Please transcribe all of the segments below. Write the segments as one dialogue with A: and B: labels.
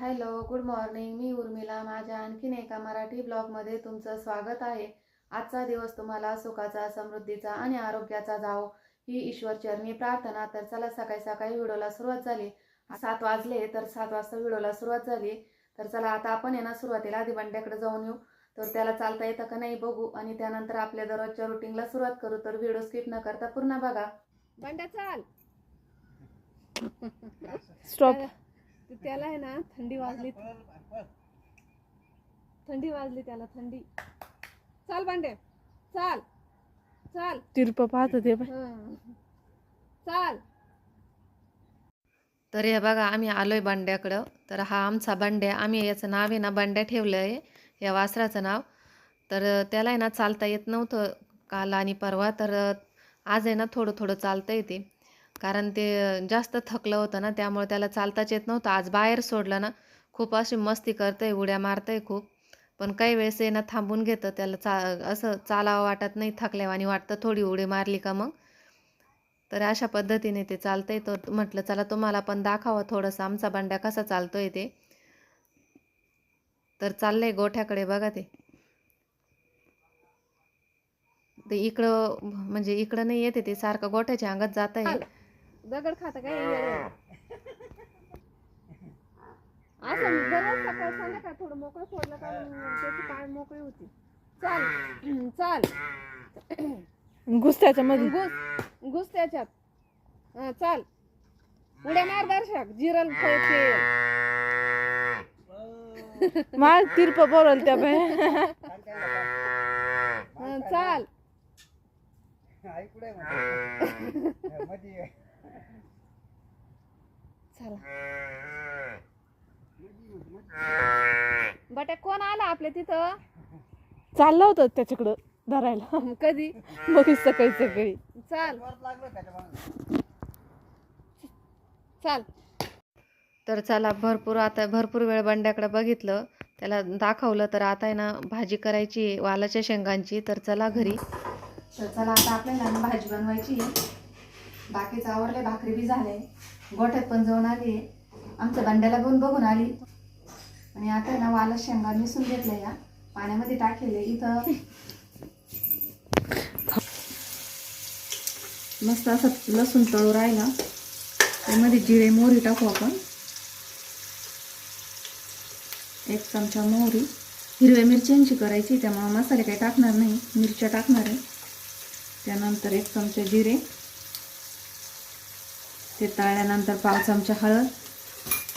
A: Hello good morning. मी उर्मिला. माझ्या आणखीन एका मराठी ब्लॉगमध्ये तुमचं स्वागत आहे. आजचा दिवस तुम्हाला सुखाचा समृद्धीचा आणि आरोग्याचा जावो ही ईश्वरचरणी प्रार्थना. तर चला सकाळी सकाळी व्हिडिओला सुरुवात झाली. सात वाजले तर सात वाजता व्हिडिओला सुरुवात झाली. तर चला आता आपण आहे ना सुरुवातीला आधी बंड्याकडे जाऊन येऊ. तर त्याला चालता येतं का नाही बघू. आणि त्यानंतर आपल्या दररोजच्या रुटीनला सुरुवात करू. तर व्हिडिओ स्किप न करता पूर्ण बघा.
B: बंड्या चाल.
C: स्टॉप
B: त्याला- त्याला आहे ना थंडी वाजली. थंडी वाजली त्याला थंडी. चाल बांडे चाल. चाल.
C: तिरप पाहत होते.
B: चाल.
A: तर हे बघा आम्ही आलोय बंड्याकडं तर हा आमचा बंड्या आम्ही याचं नाव आहे ना बंड्या ठेवलं आहे या वासराचं नाव. तर त्याला आहे ना चालता येत नव्हतं काल आणि परवा. तर आज आहे ना थोडं थोडं चालता येते कारण ते जास्त थकलं होतं ना त्यामुळे त्याला चालताच येत नव्हतं. आज बाहेर सोडलं ना खूप अशी मस्ती करतंय उड्या मारतंय खूप. पण काही वेळेस येणं थांबून घेतं त्याला चा असं चालावं वाटत नाही थकल्यावानी वाटतं थोडी उडी मारली का मग? तर अशा पद्धतीने ते चालतंय. तर म्हटलं चला तुम्हाला पण दाखवा थोडंसं आमचा बंड्या कसा चालतोय ते. तर चाललंय गोठ्याकडे बघा ते. ते इकडं म्हणजे इकडं नाही येते ते सारखं गोठ्याच्या अंगात जात आहे
B: दगड खात काय? येडं? असं दररोज सकाळ संध्याकाळ थोडं मोकळं सोडलं का मग त्याची पाय मोकळी होती. चाल. चाल.
C: गुस्त्याच्या मध्ये
B: घुस. घुस त्याच्यात. हं, चाल. उड्या मार दर्शक. जिरल खेळ
C: माल तिरप बोलल त्या बाई.
B: हं, चाल. चला. बट्या कोण आला आपल्या तिथं?
C: चाललं होतं त्याच्याकडं धरायला.
B: कधी?
C: मग सकाळी सकाळी.
B: चाल. चाल.
A: तर चला भरपूर आता भरपूर वेळ बंड्याकडे बघितलं. त्याला दाखवलं तर आता आहे ना भाजी करायची आहे वालाच्या शेंगांची. तर चला घरी. तर चला आता आपल्याला भाजी बनवायची बाकीचं आवरले भाकरी बी झाले. गोठ्यात पण जाऊन आली. आहे आमच्या बंड्याला पण बघून आली. आणि आता ना वाला शेंगा मिसून घेतल्या या. पाण्यामध्ये टाकले इथं. मस्त असं लसूण तळू राहिला. त्यामध्ये जिरे मोहरी टाकू आपण. एक चमचा मोहरी. हिरव्या मिरच्यांची करायची त्यामुळे मसाले काही टाकणार नाही. मिरच्या टाकणार आहे. त्यानंतर एक चमचा जिरे. ते तळल्यानंतर पाव चमचा हळद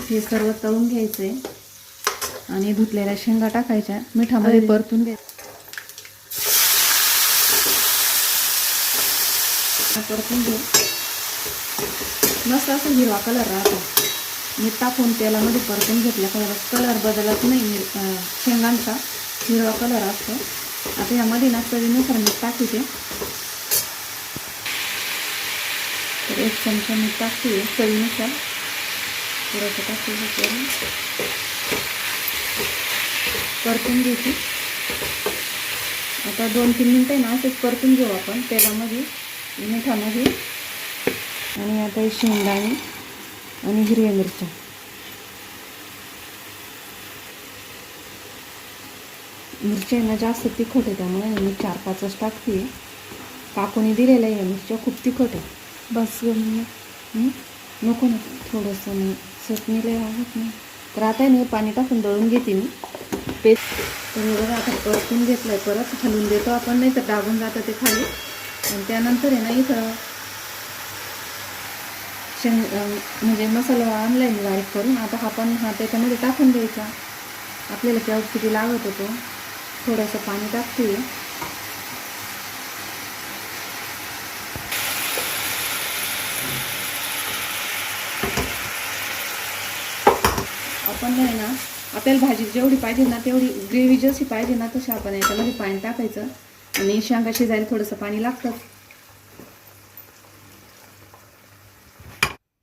A: हे सर्व तळून घ्यायचं. आहे आणि धुतलेल्या शेंगा टाकायच्या. मिठामध्ये परतून घ्यायचं परतून घेऊ मस्त असं हिरवा कलर राहतो. मीठ टाकून तेलामध्ये परतून घेतला कलर कलर बदलत नाही. शेंगांचा हिरवा कलर असतो. आता यामध्ये ना चवीनुसार मीठ टाकते. तर एक चमचा मी टाकते चवीनुसार. थोडंसं टाकते हे करून. परतून घ्यायची आता दोन तीन मिनटं आहे ना असंच परतून घेऊ आपण. तेलामध्ये मिठामध्ये. आणि आता हे शेंगदाणे आणि हिरव्या मिरच्या. मिरच्या ना जास्त तिखट आहे त्यामुळे मी चार पाचच टाकते. काकूने दिलेलं आहे या मिरच्या खूप तिखट आहे.
C: बस ग
A: नको ना थोडंसं नाही चटणी लय आवडत नाही. तर आता आहे ना पाणी टाकून दळून घेते मी. पेस्ट तर बघा आता परतून घेतलं आहे परत हलवून देतो आपण नाही तर डागून जातं ते खाली. आणि त्यानंतर आहे ना इथं शेंग म्हणजे मसाला आणला आहे मी बारीक करून. आता हा पण हा त्याच्यामध्ये टाकून द्यायचा. आपल्याला केव्हा किती लागत होतो थोडंसं पाणी टाकते. आपण आहे ना आपल्याला भाजी जेवढी पाहिजे ना तेवढी ग्रेव्ही जशी पाहिजे ना तशी आपण याच्यामध्ये पाणी टाकायचं आणि शेंगा शिजायला थोडंसं पाणी लागतं.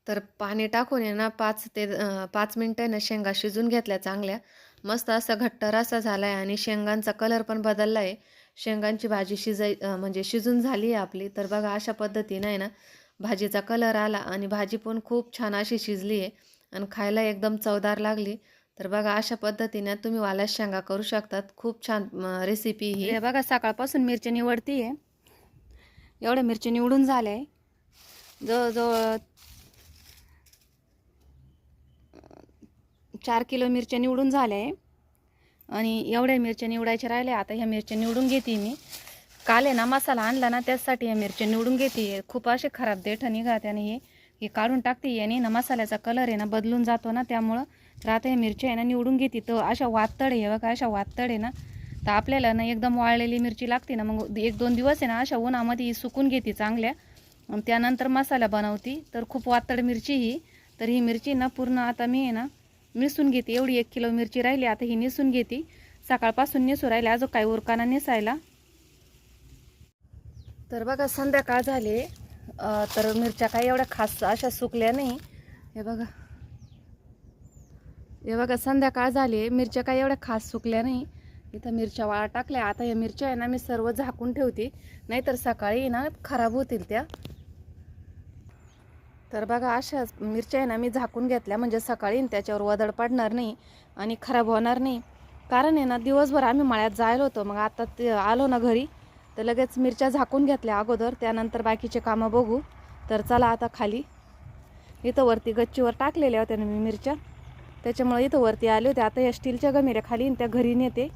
A: तर पाणी टाकून आहे ना पाच ते पाच मिनटं ना शेंगा शिजून घेतल्या चांगल्या. मस्त असा घट्ट रसा झाला आहे आणि शेंगांचा कलर पण बदलला आहे शेंगांची भाजी शिजाय म्हणजे शिजून झाली आहे आपली. तर बघा अशा पद्धतीनं आहे ना भाजीचा कलर आला आणि भाजी पण खूप छान अशी शिजली आहे. आणि खायला एकदम चवदार लागली. तर बघा अशा पद्धतीने तुम्ही वाल्या शेंगा करू शकतात. खूप छान रेसिपी ही. हे बघा सकाळपासून मिरची निवडती आहे. एवढ्या मिरची निवडून झाल्या. आहे जवळजवळ चार किलो मिरच्या निवडून झाल्या आहे. आणि एवढ्या मिरच्या निवडायच्या राहिल्या. आता ह्या मिरच्या निवडून घेते मी. काल आहे ना मसाला आणला ना त्याचसाठी ह्या मिरच्या निवडून घेते. खूप असे खराब देठ निघा त्याने हे हे काढून टाकते. याने ना मसाल्याचा कलर आहे ना बदलून जातो ना त्यामुळं तर आता ह्या मिरच्या आहे ना निवडून घेते. तर अशा वातड आहे बघा अशा वातड आहे ना. तर आपल्याला ना एकदम वाळलेली मिरची लागते ना मग एक दोन दिवस आहे ना अशा उन्हामध्ये ही सुकून घेते चांगल्या. त्यानंतर मसाला बनवती. तर खूप वातड मिरची ही. तर ही मिरची ना पूर्ण आता मी आहे ना निसून घेते. एवढी एक किलो मिरची राहिली आता ही निसून घेते. सकाळपासून निसू राहिली अजून काही उरकाना निसायला. तर बघा संध्याकाळ झाले. तर मिरच्या काही एवढ्या खास अशा सुकल्या नाही. हे बघा. हे बघा संध्याकाळ झाली मिरच्या काही एवढ्या खास सुकल्या नाही. इथं मिरच्या वाळा टाकल्या. आता या मिरच्या आहे ना मी सर्व झाकून ठेवते. नाहीतर सकाळी ना खराब होतील त्या. तर बघा अशा मिरच्या आहे ना मी झाकून घेतल्या. म्हणजे सकाळी त्याच्यावर वदळ पडणार नाही आणि खराब होणार नाही. कारण आहे ना दिवसभर आम्ही मळ्यात जायला होतो. मग आता ते आलो ना घरी तर लगेच मिरच्या झाकून घेतल्या अगोदर त्यानंतर बाकीचे कामं बघू. तर चला आता खाली. इथं वरती गच्चीवर टाकलेल्या होत्या ना मी मिरच्या. त्याच्यामुळे इथं वरती आले होते. आता या स्टीलच्या गमिऱ्या खाली त्या घरी नेते.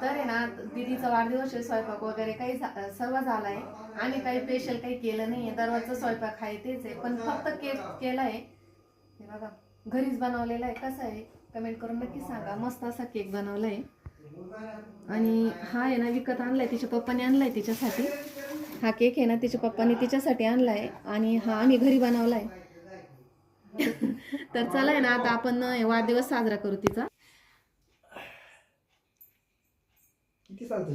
A: तर आहे ना दिदीचा वाढदिवस आहे स्वयंपाक वगैरे काही सर्व सर्व झालाय. आम्ही काही स्पेशल काही केलं नाही दरवाजा स्वयंपाक आहे तेच आहे. पण फक्त केक केलाय. हे बघा घरीच बनवलेला आहे कसं आहे? कमेंट करून नक्की सांगा. मस्त असा केक बनवलाय. आणि हा आहे ना विकत आणलाय तिच्या पप्पाने आणलाय तिच्यासाठी. हा केक आहे ना तिच्या पप्पाने तिच्यासाठी आणलाय आणि हा आम्ही घरी बनवलाय. तर चला आहे ना आता आपण वाढदिवस साजरा करू तिचा.
D: किती सालचा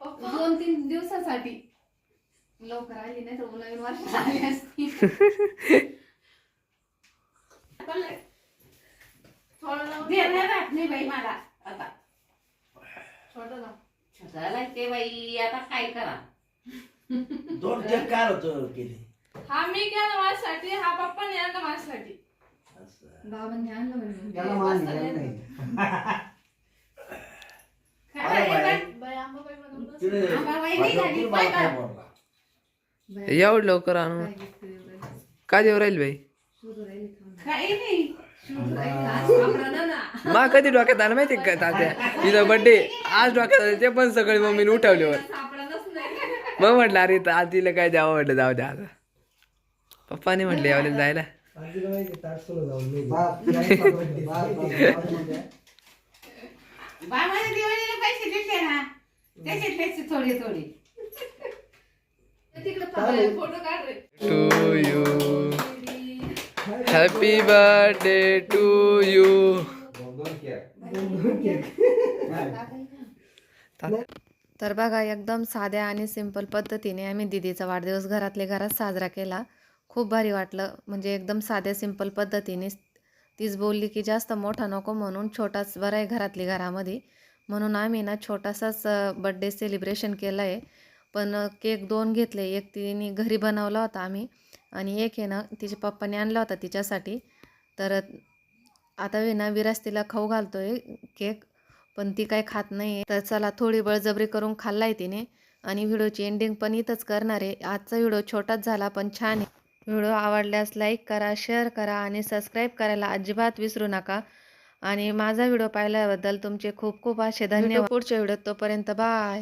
A: दोन तीन दिवसासाठी. लवकर आली नाही तर नवीन वर्ष आली असती.
E: नाही बाई मला. आता.
A: छोटं ना.
E: छोटाला ते बाई आता काय करा?
D: दोन केक काय होतं केले.
C: हा मी केला माझ्यासाठी हा आणला माझ्यासाठी.
A: बाबांनी आणलं म्हणे
D: त्याला मान दिला नाही.
E: काय बाई, बाई?
C: बाई आंबाबाई बनवलं
D: तिने
E: आम्हाला बाई नाही झाली,
D: भरपूर
E: बाई
D: बायका
E: बाई.
D: बोलला.
F: एवढं लवकर आणून
A: काय gift देऊ राहिली?
F: का देऊ राहील बाई?
A: राहिली.
E: काही नाही.
F: मा कधी डोक्यात आलं माहिती का तात्या तिचा बड्डे आज डोक्यात आलं ते पण सगळे मम्मीने उठवल्यावर मग म्हटलं अरे आज तिला काय द्यावं म्हटलं जाऊ द्या आता पप्पाने म्हटलं यावले जायला
D: आजीला माहिती
E: थोडे थोडे
A: तिकडे फोटो काढ
F: to you happy birthday to you
A: तर बघा एकदम साध्या आणि सिंपल पद्धतीने आम्ही दिदीचा वाढदिवस घरातले घरात साजरा केला. खूप भारी वाटलं. म्हणजे एकदम साध्या सिंपल पद्धतीने तीच बोलली की जास्त मोठा नको म्हणून छोटाच बरा आहे घरातली घरामध्ये. म्हणून आम्ही ना छोटासाच बड्डे सेलिब्रेशन केलं आहे पण केक दोन घेतले. एक तिने घरी बनवला होता आम्ही. आणि एक आहे ना तिच्या पप्पाने आणला होता तिच्यासाठी. तर आता आहे ना विरास तिला खाऊ घालतोय केक पण ती काही खात नाही आहे तर चला थोडी बळजबरी करून खाल्लाय तिने. आणि व्हिडिओची एंडिंग पण इथंच करणार आहे. आजचा व्हिडिओ छोटाच झाला पण छान आहे. व्हिडिओ आवडल्यास लाईक करा शेअर करा आणि सबस्क्राईब करायला अजिबात विसरू नका. आणि माझा व्हिडिओ पाहिल्याबद्दल तुमचे खूप खूप असे धन्यवाद. पुढच्या व्हिडिओ तोपर्यंत बाय